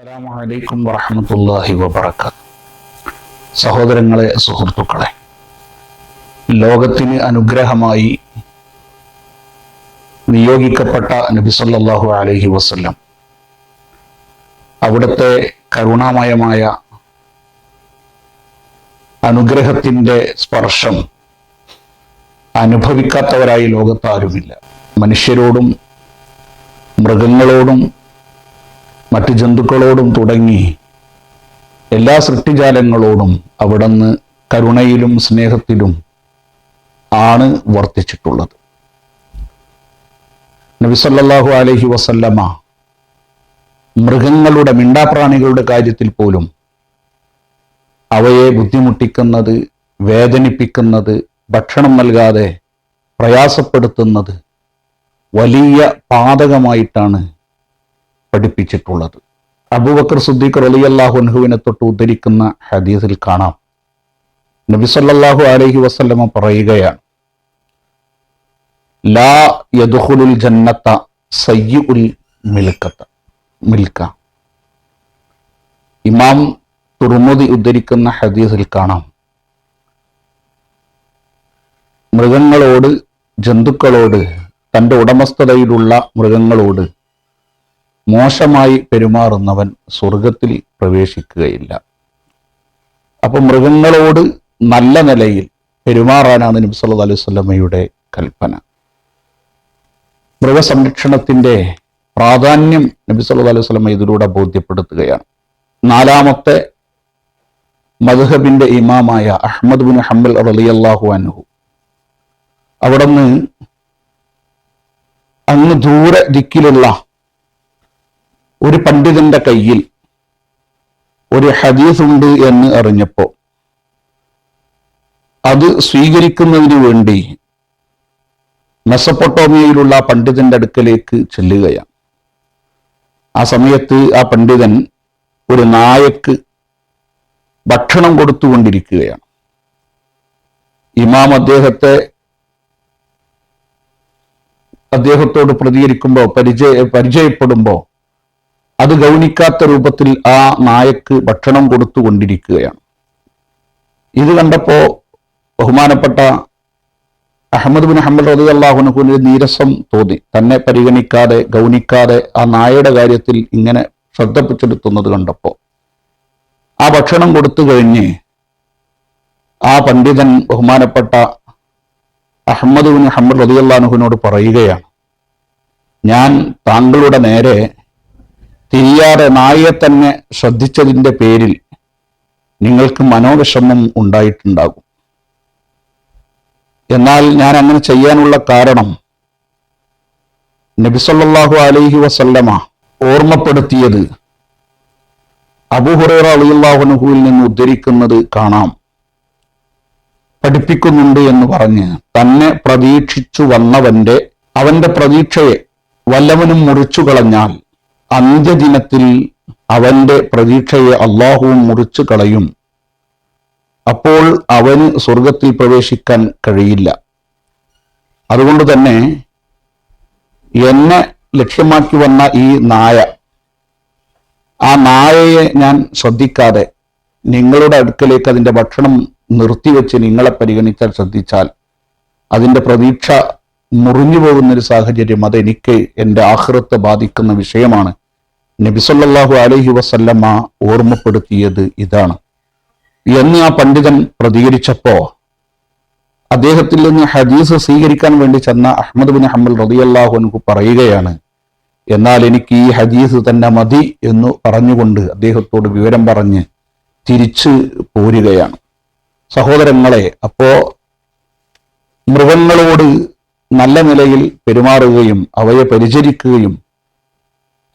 അസ്സലാമലൈക്കും വറഹമത്തല്ലാഹി വബർക്കാത്ത് സഹോദരങ്ങളെ സുഹൃത്തുക്കളെ ലോകത്തിന് അനുഗ്രഹമായി നിയോഗിക്കപ്പെട്ട നബി സല്ലല്ലാഹു അലൈഹി വസല്ലം അവിടുത്തെ കരുണാമയമായ അനുഗ്രഹത്തിന്റെ സ്പർശം അനുഭവിക്കാത്തവരായി ലോകത്താരുമില്ല. മനുഷ്യരോടും മൃഗങ്ങളോടും മറ്റ് ജന്തുക്കളോടും തുടങ്ങി എല്ലാ സൃഷ്ടിജാലങ്ങളോടും അവിടുന്ന് കരുണയിലും സ്നേഹത്തിലും ആണ് വർത്തിച്ചിട്ടുള്ളത്. നബിസല്ലാഹു അലഹി വസല്ലമ മൃഗങ്ങളുടെ മിണ്ടാപ്രാണികളുടെ കാര്യത്തിൽ പോലും അവയെ ബുദ്ധിമുട്ടിക്കുന്നത് വേദനിപ്പിക്കുന്നത് ഭക്ഷണം നൽകാതെ പ്രയാസപ്പെടുത്തുന്നത് വലിയ പാതകമായിട്ടാണ് പഠിപ്പിച്ചിട്ടുള്ളത്. അബൂബക്കർ സുദ്ദീഖ് റളിയല്ലാഹു അൻഹുവിനെ തൊട്ട് ഉദ്ധരിക്കുന്ന ഹദീസിൽ കാണാം. നബി സല്ലല്ലാഹു അലൈഹി വസല്ലമ പറയുകയാണ് ലാ ജന്നത്ത മിൽക്ക. ഇമാം തുറമുതി ഉദ്ധരിക്കുന്ന ഹദീസിൽ കാണാം മൃഗങ്ങളോട് ജന്തുക്കളോട് തന്റെ ഉടമസ്ഥതയിലുള്ള മൃഗങ്ങളോട് മോശമായി പെരുമാറുന്നവൻ സ്വർഗത്തിൽ പ്രവേശിക്കുകയില്ല. അപ്പൊ മൃഗങ്ങളോട് നല്ല നിലയിൽ പെരുമാറാനാണ് നബി സല്ലല്ലാഹു അലൈഹി വസല്ലമയുടെ കൽപ്പന. മൃഗസംരക്ഷണത്തിന്റെ പ്രാധാന്യം നബി സല്ലല്ലാഹു അലൈഹി സ്വലമ ഇതിലൂടെ ബോധ്യപ്പെടുത്തുകയാണ്. നാലാമത്തെ മദ്ഹബിന്റെ ഇമാമായ അഹമ്മദ് ബിൻ ഹംബൽ റളിയല്ലാഹു അൻഹു. അവിടുന്ന് അങ്ങ് ദൂരെ ദിക്കിലുള്ള ഒരു പണ്ഡിതന്റെ കയ്യിൽ ഒരു ഹദീസ് ഉണ്ട് എന്ന് അറിഞ്ഞപ്പോ അത് സ്വീകരിക്കുന്നതിന് വേണ്ടി മെസ്സപ്പൊട്ടോമിയയിലുള്ള പണ്ഡിതന്റെ അടുക്കലേക്ക് ചെല്ലുകയാണ്. ആ സമയത്ത് ആ പണ്ഡിതൻ ഒരു നായക്ക് ഭക്ഷണം കൊടുത്തുകൊണ്ടിരിക്കുകയാണ്. ഇമാം അദ്ദേഹത്തെ അദ്ദേഹത്തോട് പ്രതികരിക്കുമ്പോൾ പരിചയ പരിചയപ്പെടുമ്പോൾ അത് ഗൗനിക്കാത്ത രൂപത്തിൽ ആ നായക്ക് ഭക്ഷണം കൊടുത്തുകൊണ്ടിരിക്കുകയാണ് ഇത് കണ്ടപ്പോ ബഹുമാനപ്പെട്ട അഹമ്മദ് ബിൻ അഹമ്മദ് റതി അള്ളാഹുനഹുവിന് നീരസം തോന്നി. തന്നെ പരിഗണിക്കാതെ ഗൗനിക്കാതെ ആ നായയുടെ കാര്യത്തിൽ ഇങ്ങനെ ശ്രദ്ധ പിടിച്ചെടുത്തുന്നത് കണ്ടപ്പോ. ആ ഭക്ഷണം കൊടുത്തു കഴിഞ്ഞ് ആ പണ്ഡിതൻ ബഹുമാനപ്പെട്ട അഹമ്മദ് ബിൻ അഹമ്മദ് റതി അള്ളാഹുനോട് പറയുകയാണ് ഞാൻ താങ്കളുടെ നേരെ തിരിയാതെ നായയെ തന്നെ ശ്രദ്ധിച്ചതിന്റെ പേരിൽ നിങ്ങൾക്ക് മനോവിഷമം ഉണ്ടായിട്ടുണ്ടാകും. എന്നാൽ ഞാൻ അങ്ങനെ ചെയ്യാനുള്ള കാരണം നബിസല്ലാഹു അലൈഹി വസല്ലമ ഓർമ്മപ്പെടുത്തിയത് അബുഹുറ അലിയുല്ലാഹുനുഹുവിൽ നിന്ന് ഉദ്ധരിക്കുന്നത് കാണാം. പഠിപ്പിക്കുന്നുണ്ട് എന്ന് പറഞ്ഞ് തന്നെ പ്രതീക്ഷിച്ചു വന്നവന്റെ അവന്റെ പ്രതീക്ഷയെ വല്ലവനും മുറിച്ചു കളഞ്ഞാൽ അന്ത്യദിനത്തിൽ അവന്റെ പ്രതീക്ഷയെ അള്ളാഹുവും മുറിച്ചു കളയും. അപ്പോൾ അവന് സ്വർഗത്തിൽ പ്രവേശിക്കാൻ കഴിയില്ല. അതുകൊണ്ട് തന്നെ എന്നെ ലക്ഷ്യമാക്കി വന്ന ഈ നായ ആ നായയെ ഞാൻ ശ്രദ്ധിക്കാതെ നിങ്ങളുടെ അടുക്കലേക്ക് അതിന്റെ ഭക്ഷണം നിർത്തിവെച്ച് നിങ്ങളെ പരിഗണിക്കാൻ ശ്രദ്ധിച്ചാൽ അതിന്റെ പ്രതീക്ഷ മുറിഞ്ഞു പോകുന്നൊരു സാഹചര്യം അതെനിക്ക് എന്റെ ആഹൃത്തെ ബാധിക്കുന്ന വിഷയമാണ്. നബിസല്ലാഹു അലഹി വസല്ലമ്മ ഓർമ്മപ്പെടുത്തിയത് ഇതാണ്. എന്ന് ആ പണ്ഡിതൻ പ്രതികരിച്ചപ്പോ അദ്ദേഹത്തിൽ നിന്ന് ഹദീസ് സ്വീകരിക്കാൻ വേണ്ടി ചെന്ന അഹമ്മദ് ബിൻ ഹമ്മൽ റതിയല്ലാഹു എനിക്ക് പറയുകയാണ് എന്നാൽ എനിക്ക് ഈ ഹദീസ് തന്നെ മതി എന്ന് പറഞ്ഞുകൊണ്ട് അദ്ദേഹത്തോട് വിവരം പറഞ്ഞ് തിരിച്ച് പോരുകയാണ്. സഹോദരങ്ങളെ അപ്പോ മൃഗങ്ങളോട് നല്ല നിലയിൽ പെരുമാറുകയും അവയെ പരിചരിക്കുകയും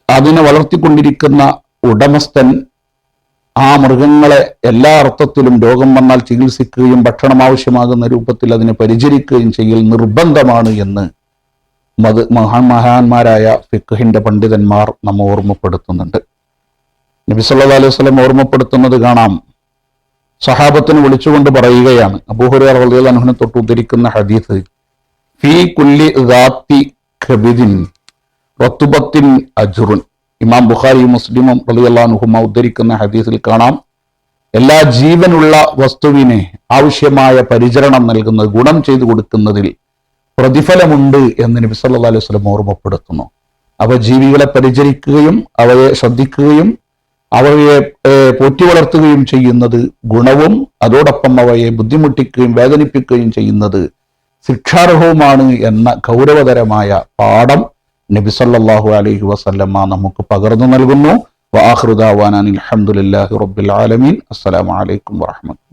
അതിനെ വളർത്തിക്കൊണ്ടിരിക്കുന്ന ഉടമസ്ഥൻ ആ മൃഗങ്ങളെ എല്ലാ അർത്ഥത്തിലും രോഗം വന്നാൽ ചികിത്സിക്കുകയും ഭക്ഷണം ആവശ്യമാകുന്ന രൂപത്തിൽ അതിനെ പരിചരിക്കുകയും ചെയ്യൽ നിർബന്ധമാണ് എന്ന് മത് മഹാൻ മഹാന്മാരായ ഫിഖഹിന്റെ പണ്ഡിതന്മാർ നമ്മെ ഓർമ്മപ്പെടുത്തുന്നുണ്ട്. നബി സല്ലല്ലാഹു അലൈഹി വസല്ലം ഓർമ്മപ്പെടുത്തുന്നത് കാണാം. സഹാബത്തിന് വിളിച്ചുകൊണ്ട് പറയുകയാണ്. റളിയല്ലാഹു അൻഹു തൊട്ട് ഉദ്ധരിക്കുന്ന ഹദീസ് ഫീ കുല്ലി ഖബിദിൻ റത്തുബത്തിൻ അജുറുൻ. ഇമാം ബുഖാരിയും മുസ്ലിമും റളിയല്ലാഹുഹുമ ഉദ്ധരിക്കുന്ന ഹദീസിൽ കാണാം എല്ലാ ജീവനുള്ള വസ്തുവിനെ ആവശ്യമായ പരിചരണം നൽകുന്നത് ഗുണം ചെയ്തു കൊടുക്കുന്നതിൽ പ്രതിഫലമുണ്ട് എന്ന് നബി സല്ലല്ലാഹു അലൈഹി വസല്ലം ഓർമ്മപ്പെടുത്തുന്നു. അവ ജീവികളെ പരിചരിക്കുകയും അവയെ ശ്രദ്ധിക്കുകയും അവയെ പോറ്റി വളർത്തുകയും ചെയ്യുന്നത് ഗുണവും അതോടൊപ്പം അവയെ ബുദ്ധിമുട്ടിക്കുകയും വേദനിപ്പിക്കുകയും ചെയ്യുന്നത് ശിക്ഷാർഹവുമാണ് എന്ന ഗൗരവതരമായ പാഠം നബി സല്ലല്ലാഹു അലൈഹി വസല്ലമ നമുക്ക് പകർന്നു നൽകുന്നു. വാഹൃദാവാനാൻ അലഹമുല്ലാഹി റബ്ബിൽ ആലമീൻ. അസ്സലാമു അലൈക്കും വറഹ്മത്തുള്ളാഹി